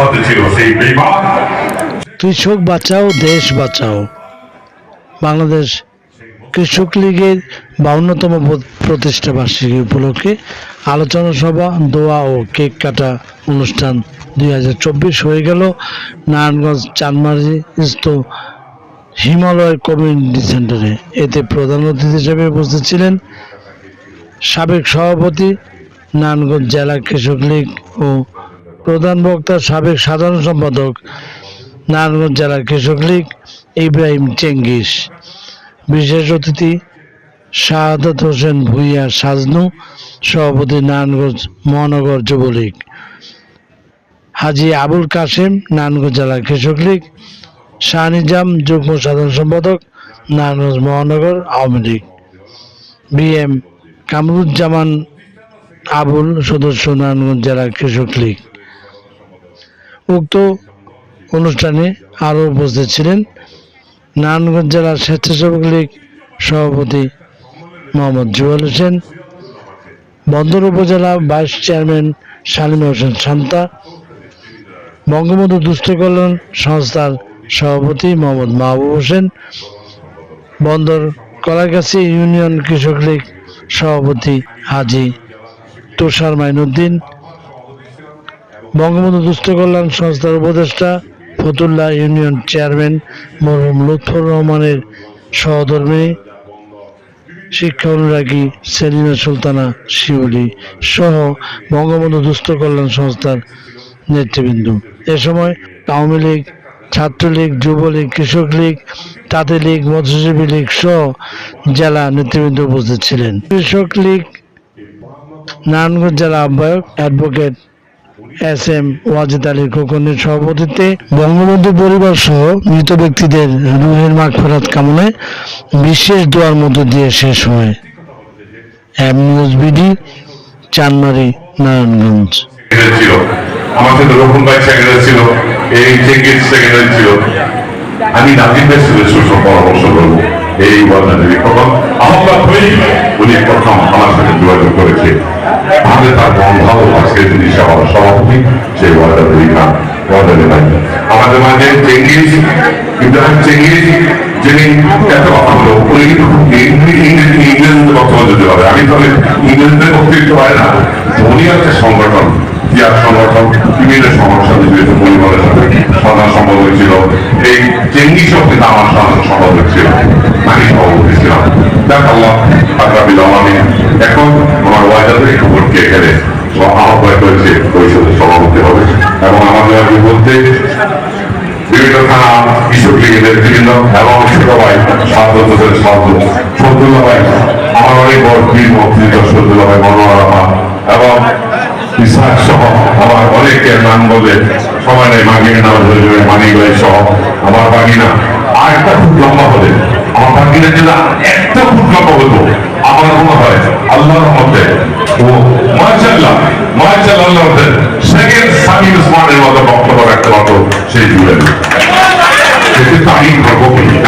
সাথে ছিল সেই কৃষক বাঁচাও, দেশ বাঁচাও। বাংলাদেশ কৃষক লীগের বাউন্নতম প্রতিষ্ঠা বার্ষিকী উপলক্ষে আলোচনা সভা, দোয়া ও কেক কাটা অনুষ্ঠান দুই হাজার চব্বিশ হয়ে গেল। নারায়ণগঞ্জ চানমারিস্থ হিমালয় কমিউনিটি সেন্টারে। এতে প্রধান অতিথি হিসেবে উপস্থিত ছিলেন সাবেক সভাপতি, নারায়ণগঞ্জ জেলা কৃষক লীগ ও প্রধান বক্তা, সাবেক সাধারণ সম্পাদক, নারায়ণগঞ্জ জেলা কৃষক লীগ, ইব্রাহিম চেঙ্গিস। বিশেষ অতিথি শাহাদত হোসেন ভুইয়া সাজনু, সভাপতি নারায়ণগঞ্জ মহানগর যুবলীগ। হাজি আবুল কাশেম, নারায়ণগঞ্জ জেলা কৃষক লীগ। শাহ নিজাম যুগ্ম সাধারণ সম্পাদক, নারায়ণগঞ্জ মহানগর আওয়ামী লীগ। বি এম কামরুজ্জামান আবুল, সদস্য নারায়ণগঞ্জ জেলা কৃষক লীগ। উক্ত অনুষ্ঠানে আরও উপস্থিত ছিলেন নারায়ণগঞ্জ জেলার স্বেচ্ছাসেবক লীগ সভাপতি মোহাম্মদ জুয়েল হোসেন, বন্দর উপজেলা ভাইস চেয়ারম্যান সালিম হোসেন শান্তা, বঙ্গবন্ধু দুস্থ কল্যাণ সংস্থার সভাপতি মোহাম্মদ মাহবুব হোসেন, বন্দর কলাগাছি ইউনিয়ন কৃষক লীগ সভাপতি হাজি তুষার মাইনুদ্দিন বঙ্গবন্ধু দুস্থ কল্যাণ সংস্থার উপদেষ্টা ফতুল্লাহ ইউনিয়ন চেয়ারম্যান মরহুম লুৎফর রহমানের সহধর্মী শিক্ষা অনুরাগী সেলিনা সুলতানা শিউলি সহ বঙ্গবন্ধু দুস্থ কল্যাণ সংস্থার নেতৃবৃন্দ। এ সময় আওয়ামী লীগ, ছাত্রলীগ, যুবলীগ, কৃষক লীগ, তাঁতি লীগ, মৎস্যজীবী লীগ সহ জেলা নেতৃবৃন্দ উপস্থিত ছিলেন। কৃষক লীগ নারায়ণগঞ্জ জেলা আহ্বায়ক advocate S M Wajid Ali খোকনের সভাপতিত্বে বঙ্গবন্ধু পরিবার সহ মৃত ব্যক্তিদের রুহের মাগ ফেরাত কামনায় বিশেষ দোয়ার মধ্য দিয়ে শেষ হয়। M news BD, Chanmari, Narayanganj. Rohan ভাই সেক্রেটারি ছিল, এই চেঙ্গিস সেক্রেটারি ছিল। আমি ভাই পরামর্শ করব। এই ওয়ার্ডারে তখন আহ্বান হয়েই উনি প্রথম আমার সাথে যোগাযোগ করেছে। আমি তার বন্ধু আজকে তিনি সবার সভাপতি, সেই ওয়ার্ডারে খান ওয়ার্ডারে ভাই আমাদের মাঝে চেঙ্গিস, ইব্রাহিম চেঙ্গিস, যিনি এত কথা উনি ইংরেজি ইংরেজিতে আমি তাহলে ইংরেজিতে বক্তৃত্ব হয় না। উনি একটা সংগঠন ক্রিয়া সংগঠন। বিভিন্ন সমস্যা বিভিন্ন পরিবারের সাথে সাধারণ সম্পাদক ছিল এই চেঙ্গি শক্তি আমার সাধারণ সম্পাদক ছিল আমি সভাপতি ছিলাম দেখ আল্লাহ আমি এখন আমার এখানে করেছে পরিষদের সভাপতি হবে। এবং আমাদের বলতে বিভিন্ন থানা, কৃষক লীগের নেতৃবৃন্দ এবং ভাই, আমার অনেক বড় বীর মন্ত্রী সবদুল্লা ভাই, মনোহরা এবং ইসাক সহ আমার অনেকের নাম বলে নেই, মাগির নাম ধরে মানিক সহ আমার বাগিনা। একটা খুব লম্বা হলে, আমার বাগিনা জেলা একটা খুব লম্বা হতো আমার মনে হয় আল্লাহর মধ্যে ও মাশাল্লাহ মাশাল্লাহ আল্লাহর সেকেন্ড সামির উসমানের মতো বক্তব্য সেই জুড়ে। তারই প্রকোপে কেন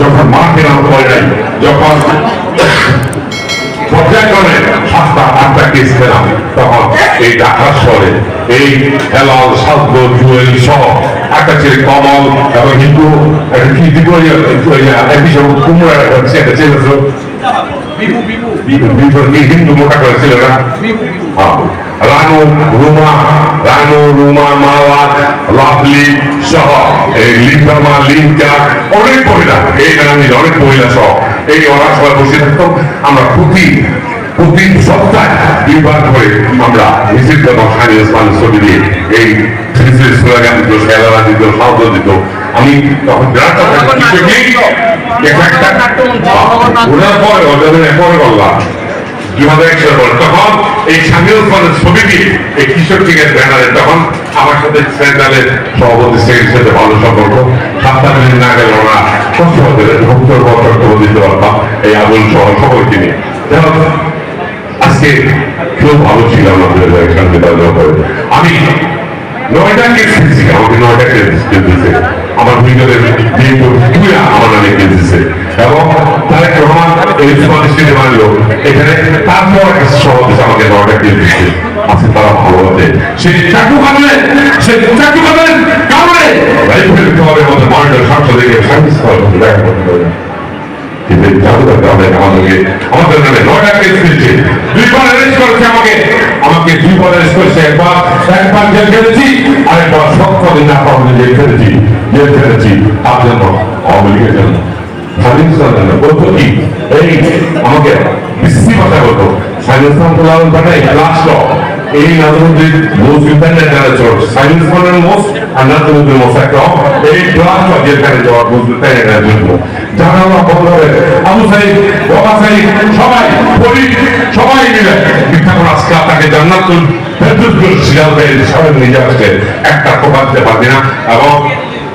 যখন মাঠে নামতে পারে নাই, যখন পর্যায়ক্রমে সাতটা, আটটা কেস পেলাম তখন এই ঢাকা শহরে এই হেলাল সাদ্য জুয়েল সহ একটা ছেলে কমল এবং হিন্দু কুমড়া হচ্ছে একটা ছেলে ছিল হিন্দু মোটা করেছিল না? হ্যাঁ। রানু রুমা রানু রুমা মাওয়া লাভলি সহ এই লিঙ্কামা লিঙ্কা অনেক মহিলা এই গ্রামে অনেক মহিলা সহ এই ওরা সবাই বসে থাকতাম আমরা প্রতি প্রতি সপ্তাহে দুইবার করে আমরা মিছিল এবং সানি ওসমানের ছবি দিয়ে এই মিছিল স্লোগান দিত খেলারা দিত শব্দ দিত আমি তখন ওনার পরে বললাম দুই হাজার এক সালে পরে তখন এই স্বামী ওসমানের ছবি দিয়ে এই কৃষক লীগের ব্যানারে তখন আমার সাথে সেন্ট্রালের সভাপতি সেক্রেটারির সাথে ভালো সম্পর্ক সাতটা মিনিট না গেলে ওরা কষ্ট হতে ভক্তর বক্তব্য দিতে পারতাম এই আবুল সহ সকলকে নিয়ে আজকে কেউ ভালো ছিল না দুই হাজার এক সালে নির্বাচন করে আমি নয়টা কেস দিয়েছি আমাকে নয়টা কেস দিয়েছে আমার যেহেতু তুই আমার নামে কেস দিয়েছে এবং তারেক রহমান এই সুপারিশটি মানলো এখানে তারপর একটা সভাপতি আমাকে নয়টা কেস দিচ্ছে আছে তারা ভালো আছে। সেই চাকু কামড়ে সেই চাকু কামড়ে। কামড়ে ফেলতে হবে, আমাদের মানিটার সংসদে সার্ভিস দেখা করতে হবে। কিন্তু জানতে পারতে হবে আমাদেরকে আমাদের নামে নয়টা কেস দিয়েছে দুইবার অ্যারেস্ট করেছে আমাকে। আমাকে দুইবার অ্যারেস্ট করেছে। একবার একবার এই নাজরুদ্দিন most independent church. Silence for the most and Nazaruddin most একটা এই ক্লাস যেখানে যাওয়ার most independent জন্য। যারা আমরা বন্ধ হবে আবু সাইদ, বাবা সাইদ, সবাই, পরি, সবাই মিলে মিথ্যা করে আজকে আপনাকে জান্নাতুল ফেরদৌস শিয়াল ভাই সবাই নিজে আসছে। একটা প্রকাশ দিতে পারবি না এবং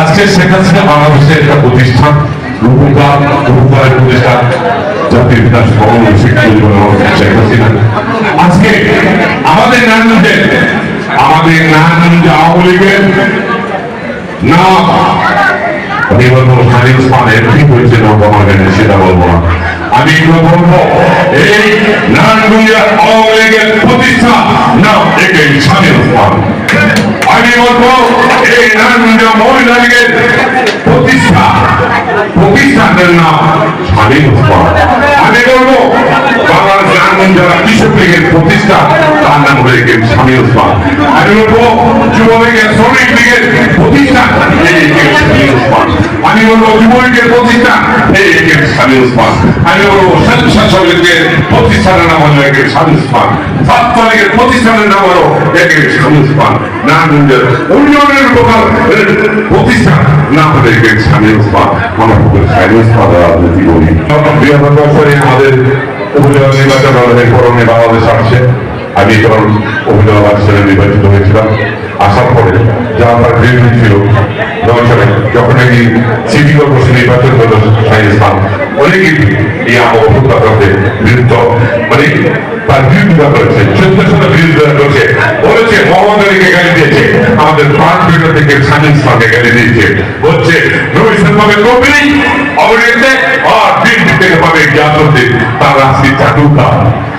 আজকে শেখ হাসিনা বাংলাদেশের একটা প্রতিষ্ঠান রূপকা রূপকারের প্রতিষ্ঠান, জাতির বিকাশ ভবন শেখ হাসিনা। আজকে আমাদের নারায়ণগঞ্জে, আমাদের আওয়ামী লীগের না এই প্রতিষ্ঠা আমি বলব, এই নারায়ণগঞ্জ মহিলা লীগের প্রতিষ্ঠা, প্রতিষ্ঠানের নাম স্বাধীন আমি বলব বাংলাদেশ নারায়ণগঞ্জ যারা কৃষক লীগের প্রতিষ্ঠা নাম গেছে স্বামী ওসমান আমি বলব যুবলীগের শ্রমিক লীগের প্রতিষ্ঠা স্বামী ওসমান আমি বলব যুবলীগের প্রতিষ্ঠা স্বামী ওসমান আমি বলব স্বেচ্ছাসেবক লীগের প্রতিষ্ঠানের নাম হলো একে স্বামী ওসমান ছাত্র লীগের প্রতিষ্ঠানের নাম হলো একে স্বামী ওসমান নারায়ণগঞ্জের উন্নয়নের প্রকার প্রতিষ্ঠান নাম হলো একে স্বামী ওসমান আমরা স্বামী ওসমান রাজনীতি দুই হাজার বছরে আমাদের উপজেলা নির্বাচন বাংলাদেশ আসছে। আমি যখন উপজেলা হিসেবে নির্বাচিত হয়েছিলাম, আসার পরে যা আমার বিরোধী ছিল, যখন এই সিটি কর্পোরেশন নির্বাচন হলো ইসলাম অনেকেই এই আমার অভ্যুত্থানকে বিরুদ্ধ মানে তার বিরোধিতা করেছে চোদ্দ সালে বিরোধিতা করেছে, বলেছে মোহাম্মদ আলীকে গালি দিয়েছে, আমাদের প্রাণ বিরোধ থেকে শাহিদ ইসলামকে গালি দিয়েছে। বলছে নবী ইসলামে কবি, অবনীতে, আর বিএনপি থেকে পাবে জ্ঞাপনদের তার রাজনীতি চাটুকা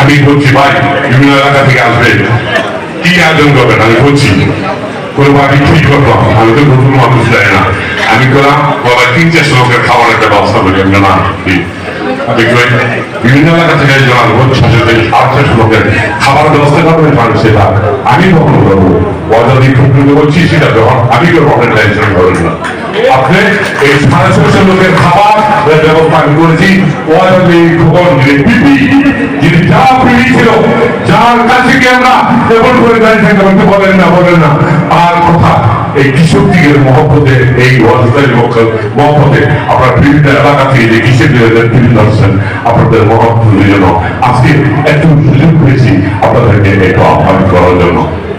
আমি বলছি, ভাই, বিভিন্ন এলাকা থেকে আসবে। কি আয়োজন করবেন? আমি বলছি, কোনো বাড়ি ঠিক করব আমি তো নতুন মানুষ যাই না। আমি করলাম বাবা তিন চারশো লোকের খাবারের একটা ব্যবস্থা করি আমি না কই, বিভিন্ন এলাকা থেকে জানাব ছশো থেকে সাত চারশো লোকের খাবার ব্যবস্থা করবেন মানুষ সেটা আমি কখনো করব অর্ডার দিয়ে বলছি সেটা যখন আমি করব আপনার টেনশন করবেন না। আপনি এই সাড়ে ছশো লোকের খাবার ব্যবস্থা আমি করেছি। অর্ডার খবর পিপি যিনি যা পিপি ছিল যার কাছে গিয়ে আমরা এমন করে দাঁড়িয়ে থাকতে বলেন না বলেন না। আর কথা এই কৃষক দিকের মহব্বতে, এই ওয়াজদারি মহব্বতে আপনার বিভিন্ন এলাকা থেকে যে কৃষক বিভিন্ন আসছেন আপনাদের মহব্বতের জন্য। আজকে একটু সুযোগ পেয়েছি আপনাদেরকে একটু আহ্বান করার জন্য।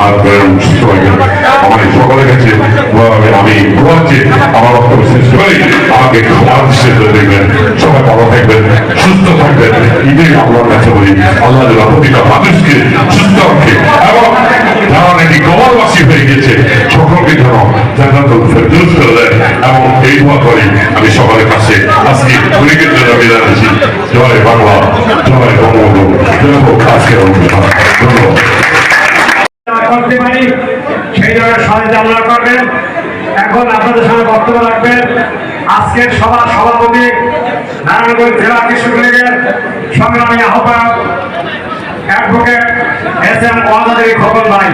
হাত করেন সুস্থ রাখেন আমার এই সকলের কাছে আমি আমি বলছি আমার বক্তব্য শেষ করি, আমাকে খাবার শেষ করে দেখবেন। সবাই ভালো থাকবেন, সুস্থ থাকবেন। ঈদের আল্লাহর কাছে বলি, আল্লাহ প্রতিটা মানুষকে সুস্থ রাখে এবং যারা নাকি গবরবাসী হয়ে গেছে, সকলকে যেন জান্নাতুল ফেরদৌস করে দেয়। এবং এই দোয়া করি, আমি সকলের কাছে। আজকে ক্ষণিকের জন্য বিদায় আছি জয় বাংলা, জয় বঙ্গবন্ধু। আজকের অনুষ্ঠান। ধন্যবাদ। করতে পারি, সেই জন্য সহায়তা আপনারা করবেন। এখন আপনাদের সঙ্গে বক্তব্য রাখবেন। আজকের সভা সভাপতি নারায়ণগঞ্জ জেলা কৃষক লীগের সংগ্রামী আহ্বায়ক এস এম ওয়াদাদি খোকন ভাই।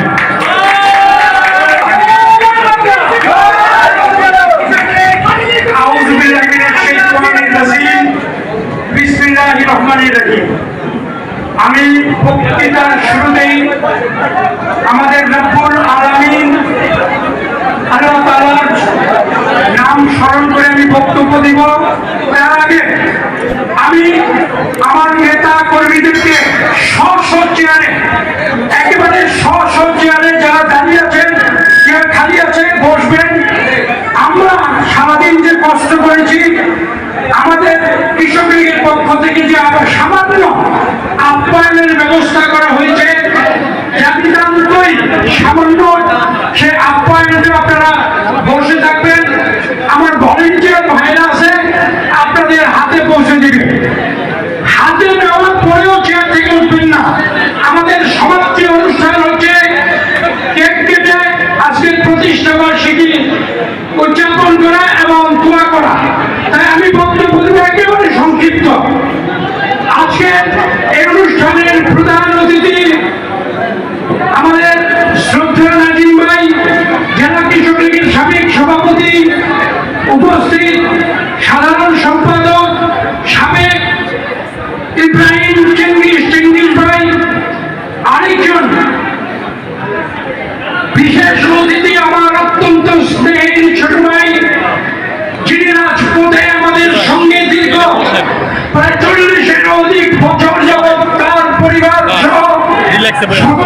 আউযু বিল্লাহি মিনাশ শাইতানির রাজিম। বিসমিল্লাহির রহমানির রহিম। আমি বক্তৃতার শুরুতেই আমাদের রব্বুল আলামিন আল্লাহ তাআলার নাম স্মরণ করে আমি বক্তব্য দিব। তার আগে আমি আমার নেতা কর্মীদেরকে স্ব চেয়ারে, একেবারে স্ব চেয়ারে যারা দাঁড়িয়ে আছেন চেয়ার খালি আছে, বসবেন। আমরা সারাদিন যে কষ্ট করেছি, আমাদের কৃষক লীগের পক্ষ থেকে যে আবার সামান্য আপ্যায়নের ব্যবস্থা করা হয়েছে। জাতিতান্তই সামান্য সে আপ্যায়নতে আপনারা বসে থাকবেন। আমার ভলেন্টিয়ার ভাইরা আছে, আপনাদের হাতে পৌঁছে দিবে। হাতে নেওয়ার পরেও চেয়ার থেকে উঠবেন না। আমাদের সমাপ্তি অনুষ্ঠান হচ্ছে, কেক কেটে আজকের প্রতিষ্ঠা বার্ষিকী উদযাপন করা এবং দোয়া করা। তাই আমি বক্তব্য একেবারে সংক্ষিপ্ত। আজকে এই অনুষ্ঠানের প্রধান অতিথি আমাদের শ্রদ্ধা নাজিম ভাই জেলা কৃষক লীগের সাবেক সভাপতি উপস্থিত সাধারণ সম্পাদক সাবেক ইব্রাহিম চেঙ্গিস চেঙ্গিস ভাই আরেকজন বিশেষ অতিথি আমার অত্যন্ত স্নেহের ছোট ভাই যিনি রাজপথে আমাদের সঙ্গে দীর্ঘ প্রায় চল্লিশের অধিক বছর যাবৎ তার পরিবার সহ সকলে রাজনীতি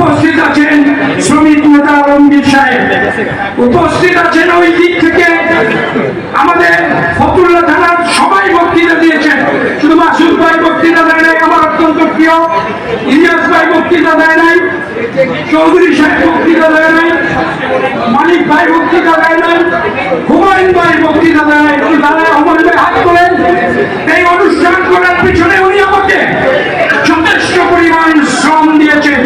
উপস্থিত আছেন শ্রমিক নেতা আলমগীর সাহেব। উপস্থিত আছেন ওই দিক থেকে আমাদের ফতুল্লা থানার সবাই বক্তৃতা দিয়েছেন। শুধু মাসুদ ভাই বক্তৃতা দেয় নাই, আমার অত্যন্ত প্রিয় ইলিয়াস ভাই বক্তৃতা দেয় নাই, চৌধুরী সাহেব বক্তৃতা দেয় নাই, মানিক ভাই বক্তৃতা দেয় নাই, হুমায়ুন ভাই বক্তৃতা দেয় নাই। দাঁড়ায় হুমায়ুন ভাই হাত তোলেন। এই অনুষ্ঠান করার পিছনে উনি আমাকে যথেষ্ট পরিমাণ শ্রম দিয়েছেন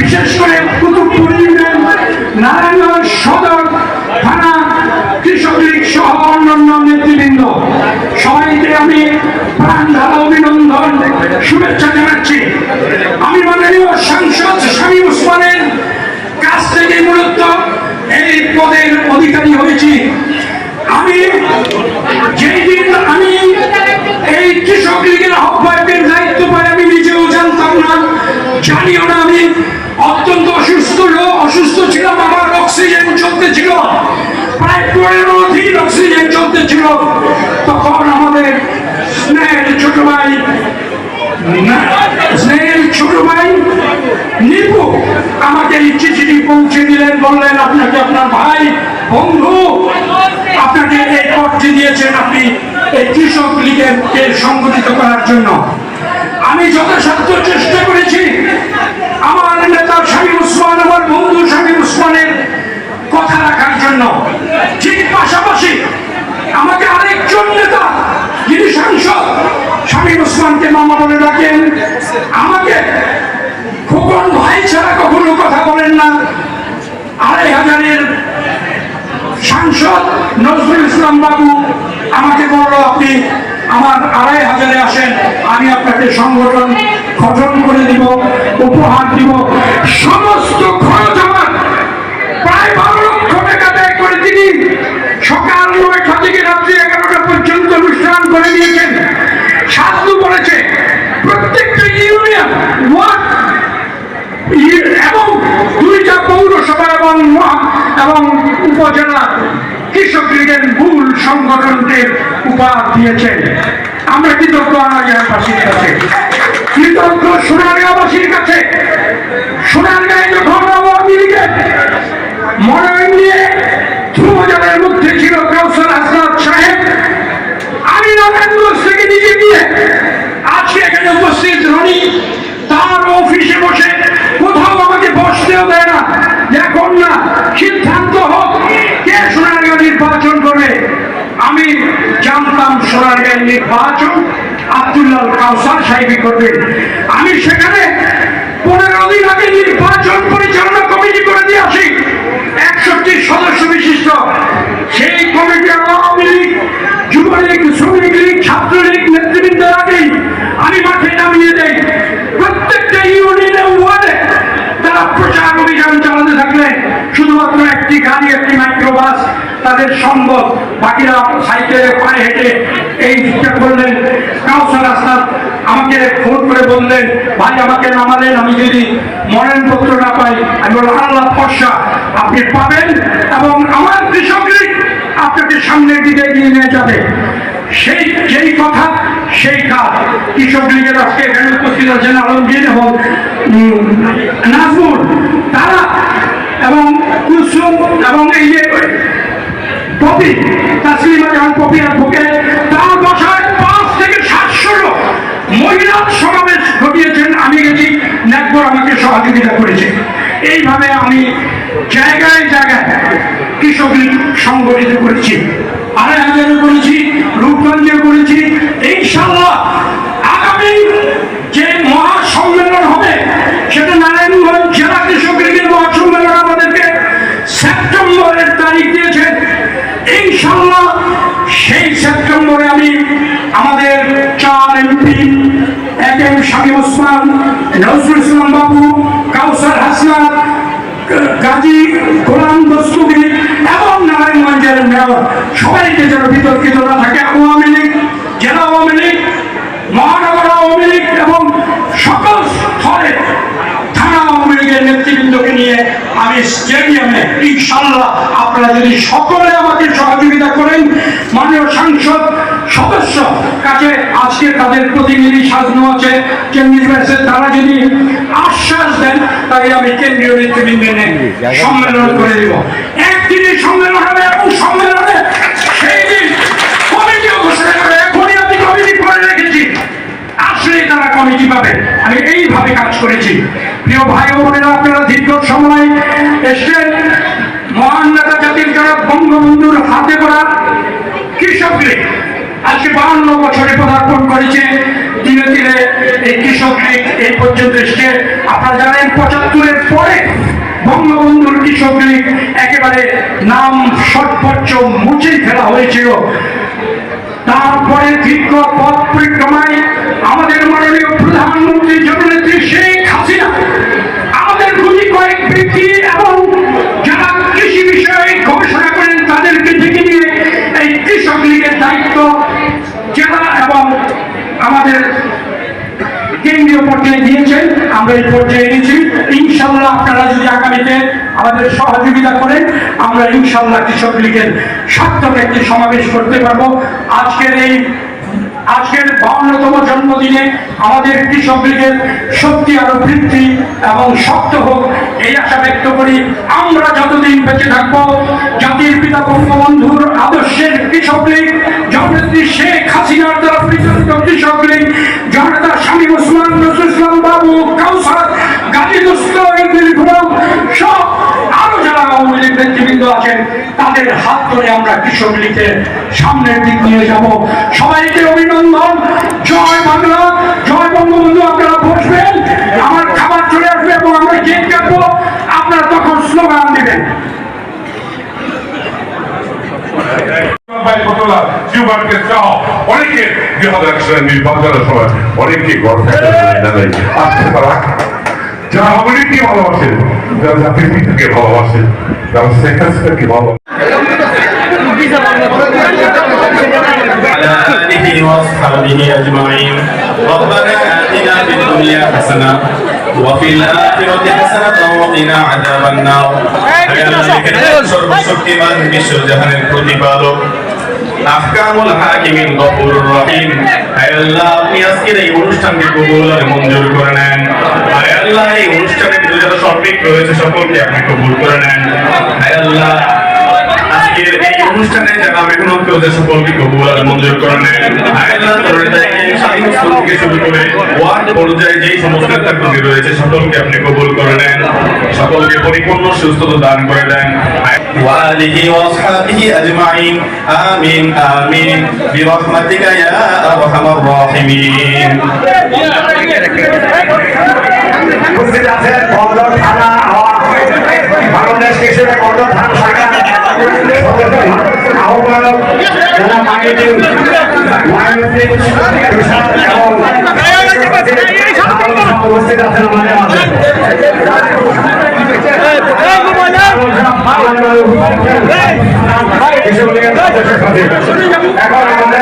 বিশেষ করে কুতুবপুর ইউনিয়ন নারায়ণগঞ্জ সদর থানা কৃষক লীগ সহ অন্যান্য নেতৃবৃন্দ সবাইকে আমি প্রাণ ঢালা অভিনন্দন, শুভেচ্ছা জানাচ্ছি। আমি মাননীয় সাংসদ স্বামী উসমানের কাছ থেকে মূলত এই পদের অধিকারী হয়েছি। আমি যেই দিন আমি এই কৃষক লীগের আহ্বায়কের দায়িত্ব পাই, আমি নিজেও জানতাম না, জানিও না আমি। অত্যন্ত অসুস্থ অসুস্থ ছিলাম, আমার প্রায় পনেরো দিন অক্সিজেন চলতেছিল। তখন আমাদের স্নেহের ছোট ভাই স্নেহের ছোট ভাই নিপু আমাকে এই চিঠিটি পৌঁছে দিলেন, বললেন, আপনাকে আপনার ভাই, বন্ধু, আপনাকে এই পদটি দিয়েছেন আপনি এই কৃষক লীগের সংগঠিত করার জন্য। আমি যথাসাধ্য চেষ্টা করেছি। আমার নেতা শামীম উসমান, আমার বন্ধু শামীম উসমানের কথা রাখার জন্য। ঠিক পাশাপাশি আমাকে আরেকজন নেতা, যিনি সাংসদ শামীম উসমানকে মামা বলে ডাকেন। আমাকে খোকন ভাই ছাড়া কখনো কথা বলেন না। আড়াই হাজারের সাংসদ নজরুল ইসলাম বাবু, আমাকে বলল, আপনি আমার আড়াই হাজারে আসেন, আমি আপনাকে সংগঠন গঠন করে দিব, উপহার দিব। সমস্ত খরচ আমার প্রায় বারো লক্ষ টাকা ব্যয় করে তিনি সকাল নয়টা থেকে রাত্রি এগারোটা পর্যন্ত অনুষ্ঠান করে দিয়েছেন সাধু বলেছে প্রত্যেকটা ইউনিয়ন ওয়ার্ড ই- এবং দুইটা পৌরসভা এবং এবং উপজেলা কৃষক লীগের মূল সংগঠনকে উপহার দিয়েছেন। আমরা কৃতজ্ঞ আনাজাবাসীর কাছে। কৃতজ্ঞ সোনারগাঁওবাসীর কাছে। সোনারগাঁয়ে যখন আওয়ামী লীগের মনোনয়ন নিয়ে ধ্রুবজলের মধ্যে ছিল কাউসার হাসনাত সাহেব আমি নারায়ণগঞ্জ থেকে নিজে গিয়ে আজকে এখানে উপস্থিত রনি তার অফিসে বসে কোথাও আমাকে বসতেও দেয় না যে এখন না সিদ্ধান্ত হোক, কে সোনারগাঁও নির্বাচন করবে? আমি জানতাম সোনারগাঁয়ের নির্বাচন আব্দুল্লাহ কাউসার সাহেবই করবেন আমি সেখানে পনেরো দিন আগে নির্বাচন পরিচালনা কমিটি করে দিয়ে আসি। একষট্টি সদস্য বিশিষ্ট। সেই কমিটি আওয়ামী লীগ, যুবলীগ, শ্রমিক লীগ, ছাত্রলীগ নেতৃবৃন্দের আগেই আমি মাঠে নামিয়ে দেই। প্রত্যেকটা ইউনিয়নে ওয়ার্ডে তারা প্রচার অভিযান চালাতে থাকলে শুধুমাত্র একটি গাড়ি, একটি মাইক্রোবাস তাদের সম্ভব বাকিরা সাইকেলে পায়ে হেঁটে এই দিকটা করলেন কাউসার আস্তাদ আমাকে ফোন করে বললেন, ভাই, আমাকে নামালেন, আমি যদি মনোনয়নপত্র না পাই, আমি বললাম, আল্লাহ ফর্সা আপনি পাবেন এবং আমার কৃষক আপনাকে সামনের দিকে এগিয়ে নিয়ে যাবে। সেই যেই কথা, সেই কাজ। কৃষক লীগের আজকে এখানে উপস্থিত আছেন আলমগীর এবং নাজমুল। তারা এবং কুসুম এবং এই যে পপি, তাসলিমা পপি আর বুকে তার বাসায় পাঁচ থেকে সাতশো লোক মহিলা সমাবেশ ঘটিয়েছেন। আমি গেছি, নেকবর আমাকে সহযোগিতা করেছে। এইভাবে আমি জায়গায় জায়গায় কৃষক লীগ সংগঠিত করেছি আড়াই হাজারে করেছি রূপগঞ্জে করেছি। এই ইনশাল্লাহ আগামী যে মহাসম্মেলন হবে, সেটা নারায়ণগঞ্জ জেলা কৃষক লীগের মহাসম্মেলন আমাদেরকে সেপ্টেম্বরের তারিখ দিয়েছেন ইনশাল্লাহ সেই সেপ্টেম্বরে আমি আমাদের চার এমপি, এক এম শামীম ওসমান, নজরুল ইসলাম বাবু, কাউসার হাসনাত, গাজী গোলাম দস্তুগি এবং নারায়ণগঞ্জের মেয়র, সবাইকে যেন বিতর্কিত না থাকে, আওয়ামী লীগ, জেলা আওয়ামী লীগ, মহানগর আওয়ামী লীগ এবং সকল স্তরে থানা আওয়ামী লীগের নেতৃবৃন্দকে নিয়ে আমি স্টেডিয়ামে ইনশাল্লাহ আপনারা যদি সকলে আমাকে সহযোগিতা করেন, মাননীয় সাংসদ, সদস্য কাছে আজকে তাদের প্রতিনিধি সাজানো আছে কেন্দ্রীয় তারা যদি আশ্বাস দেন তাই আমি কেন্দ্রীয় নেতৃবৃন্দ নিয়ে সম্মেলন করে দেব। একদিনের সম্মেলন হবে এবং সম্মেলনে সেই দিন তারা কমিটি পাবে। আমি এইভাবে কাজ করেছি। প্রিয় ভাই বোনেরা, আপনারা দীর্ঘ সময় এসছেন মহান নেতা জাতির জনক বঙ্গবন্ধুর হাতে করা কৃষক লীগ আজকে বাহান্ন বছরে পদার্পণ করেছে, ধীরে ধীরে এই কৃষক এই পর্যন্ত এসছে। আপনারা জানেন পঁচাত্তরের পরে বঙ্গবন্ধুর কৃষক লীগ একেবারে নাম সর্বোচ্চ মুছেই ফেলা হয়েছিল তারপরে দীর্ঘ পথ পরিক্রমায় আমাদের মাননীয় প্রধানমন্ত্রী জননেত্রী শেখ হাসিনা, আমাদের গুলি কয়েক ব্যক্তি এবং যারা কৃষি বিষয়ে গবেষণা করেন, তাদেরকে ডেকে নিয়ে এই কৃষক লীগের দায়িত্ব জেলা এবং আমাদের কেন্দ্রীয় পর্যায়ে দিয়েছেন আমরা এই পর্যায়ে এনেছি। ইনশাল্লাহ আপনারা যদি আগামীতে আমাদের সহযোগিতা করেন আমরা ইনশাল্লাহ কৃষক লীগের সার্থক একটি সমাবেশ করতে পারব। আজকের এই, আজকের বাউন্নতম জন্মদিনে আমাদের কৃষক লীগের শক্তি আরও বৃদ্ধি এবং শক্ত হোক, এই আশা ব্যক্ত করি আমরা যতদিন বেঁচে থাকব, জাতির পিতা বঙ্গবন্ধুর আদর্শের কৃষক লীগ জননেত্রী শেখ হাসিনার দ্বারা পরিচালিত কৃষক লীগ, জনতা স্বামী ওসমান নজরুল ইসলাম বাবু, কাউসার, গাজী দুস্ত সব আওয়ামী লীগ নেতৃবৃন্দ আছেন, তাদের হাত ধরে আমরা কৃষক লীগের সামনের দিক নিয়ে যাব। সবাইকে অভিনন্দন? জয় বাংলা, জয় বঙ্গবন্ধু, আপনারা বসবেন, আমার খাবার চলে আসবে এবং আমরা কেক কাটবো। আপনারা তখন স্লোগান দেবেন। ভাই ফতুল্লা অনেকে দুই হাজার নির্বাচনের সময় অনেকে গর্ব জানাই আজকে তারা যারা আমেরিকে ভালোবাসেন যারা জাতির পিতাকে ভালোবাসেন যারা শেখ হাসিনাকে ভালোবাসেন وعلى آله وأصحابه أجمعين ربنا آتنا في الدنيا حسنة وفي الآخرة حسنة وقنا عذاب النار সর্বশক্তিমান বিশ্বজাহানের প্রতিপালক আহকামুল হাকিমিন গফুরুর রহিম। আয় আল্লাহ, আপনি এই অনুষ্ঠানকে কবুল আর মঞ্জুর করে নেন। আল্লাহ, এই অনুষ্ঠানে যারা সম্পৃক্ত হয়েছে সকলকে আপনি কবুল করে নেন। আয় আল্লাহ আজকের এই অনুষ্ঠানে যারা মেহনত করেছে সকলকে কবুল আর মঞ্জুর করে নেন আয়াল্লাহ তরুণীদের স্বাধীন স্কুল থেকে শুরু করে ওয়ার্ড পর্যায়ে যেই সমস্ত নেতাকর্মী রয়েছে সকলকে আপনি কবুল করে নেন সকলকে পরিপূর্ণ সুস্থতা দান করে দেন وآله وأصحابه أجمعين آمين آمين برحمتك يا أرحم الراحمين উপস্থিত আছেন বন্দর থানা জেলা মার্কেটিং উপস্থিত আছেন আমাদের এখন আমাদের